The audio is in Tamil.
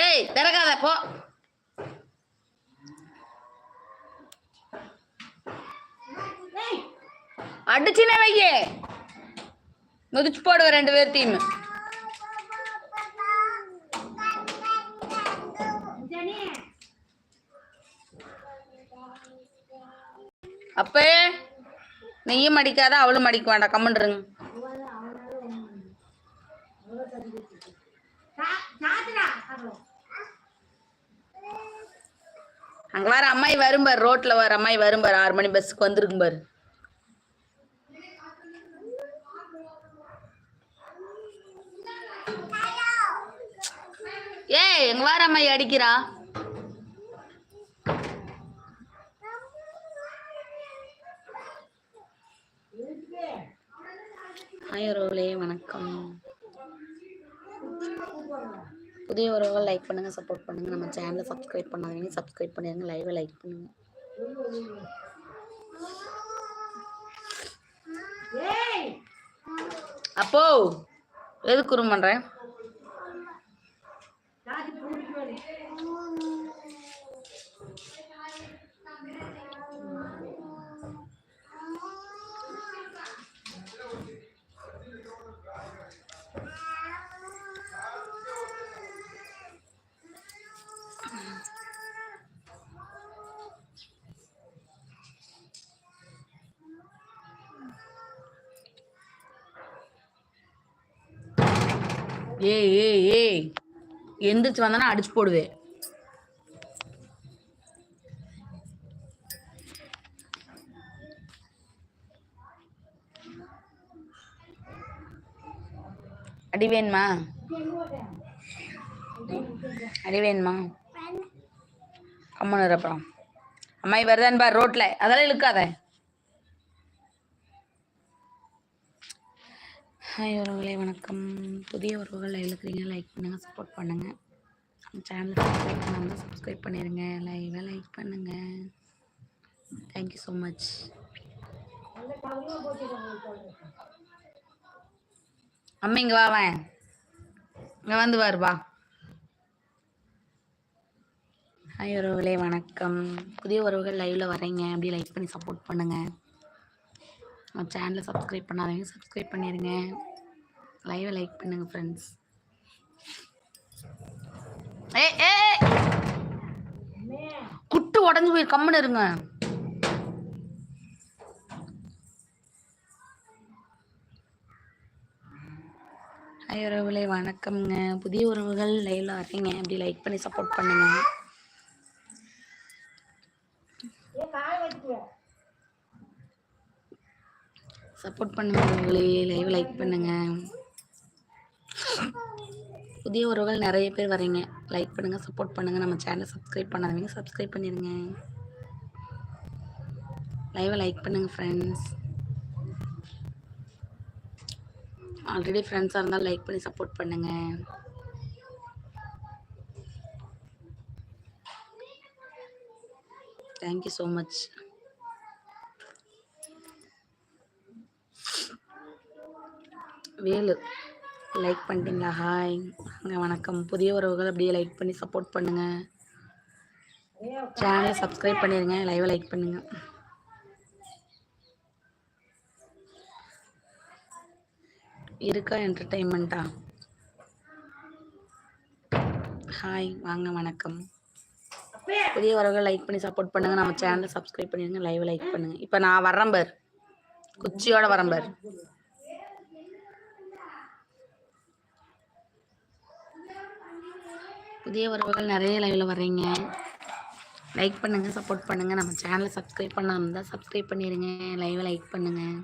ஏய் திறக்காத போ. அடிச்சுனே வையே. முதிச்சு போடுவ ரெண்டு பேர் டீம் அப்பே நீயும் அடிக்காத அவளும் அடிக்க வேண்டாம் கம்மன்றுங்க அங்க வர அம்மாய் வரும் பாரு ரோட்ல வர அம்மாய் வரும் பாரு. ஆறு மணி பஸ்ஸுக்கு வந்துருக்கும் பாரு. ஏய் எங்க வார அம்மாய் அடிக்கிறா? ஹாய் உறவுகளே வணக்கம். புதிய உறவுகள் லைக் பண்ணுங்க சப்போர்ட் பண்ணுங்க. நம்ம சேனலை சப்ஸ்கிரைப் பண்ணாதீங்க. சப்ஸ்கிரைப் பண்ணிடுங்க லைவை லைக் பண்ணுங்க. அப்போ எதுக்கு குறும் பண்றேன்? ஏய் ஏய் ஏய். எந்திரிச்சு வந்தானா அடிச்சு போடுவேன். அடி வேணுமா? அடி வேணுமா? கம்மனு அப்புறம் அம்மாயி வருதான்னு பார் ரோட்ல. அதெல்லாம் இழுக்காத. ஹாய் உறவுகளே வணக்கம். புதிய உறவுகள் எழுக்கிறீங்க இருக்கிறீங்க லைக் பண்ணுங்கள் சப்போர்ட் பண்ணுங்கள் நம்ம சேனல் சப்ஸ்கிரைப் பண்ணாமல் சப்ஸ்கிரைப் பண்ணிடுங்க லைவாக லைக் பண்ணுங்கள் தேங்க்யூ ஸோ மச் அம்மா இங்கே வாவேன் இங்கே வந்து வாரு வா. ஹாய் உறவுகளே வணக்கம். புதிய உறவுகள் லைவில் வரீங்க அப்படியே லைக் பண்ணி சப்போர்ட் பண்ணுங்கள் நம்ம சேனலை சப்ஸ்கிரைப் பண்ணாதீங்க சப்ஸ்கிரைப் பண்ணிடுங்க லைவை லைக் பண்ணுங்கள் ஃப்ரெண்ட்ஸ் ஏ ஏ குட்டு உடஞ்சி போய் கம்முன்னு இருங்க. ஹாய் உறவுகளே. வணக்கம்ங்க. புதிய உறவுகள் லைவ்ல வரீங்க அப்படி லைக் பண்ணி சப்போர்ட் பண்ணுங்க. சப்போர்ட் பண்ணுங்கள் உறவுகளே லைவ் லைக் பண்ணுங்க. புதிய உறவுகள் நிறைய பேர் வரீங்க. லைக் பண்ணுங்க சப்போர்ட் பண்ணுங்க. நம்ம சேனலை சப்ஸ்கிரைப் பண்ணாதவங்க சப்ஸ்கிரைப் பண்ணிடுங்க லைவை லைக் பண்ணுங்க ஃப்ரெண்ட்ஸ் ஆல்ரெடி ஃப்ரெண்ட்ஸாக இருந்தால் லைக் பண்ணி சப்போர்ட் பண்ணுங்க. Thank you so much Velu. Like பண்ணிட்டீங்களா? ஹாய். அங்கே வணக்கம். புதிய உறவுகள் அப்படியே லைக் பண்ணி சப்போர்ட் பண்ணுங்க. சேனலை சப்ஸ்கிரைப் பண்ணிடுங்க லைவை லைக் பண்ணுங்க. இருக்கா என்டர்டைன்மெண்ட்டா ஹாய். வாங்க வணக்கம். புதிய உறவுகள் லைக் பண்ணி சப்போர்ட் பண்ணுங்க. நம்ம சேனலை சப்ஸ்கிரைப் பண்ணிடுங்க லைவ் லைக் பண்ணுங்க. இப்போ நான் வரேன் பார். குச்சியோட வரேன் பார். புதிய உறவுகள் நிறைய லைவில் வர்றீங்க. லைக் பண்ணுங்கள் சப்போர்ட் பண்ணுங்கள் நம்ம சேனலை சப்ஸ்கிரைப் பண்ணாமல் இருந்தால் சப்ஸ்கிரைப் பண்ணிடுங்க லைவை லைக் பண்ணுங்கள்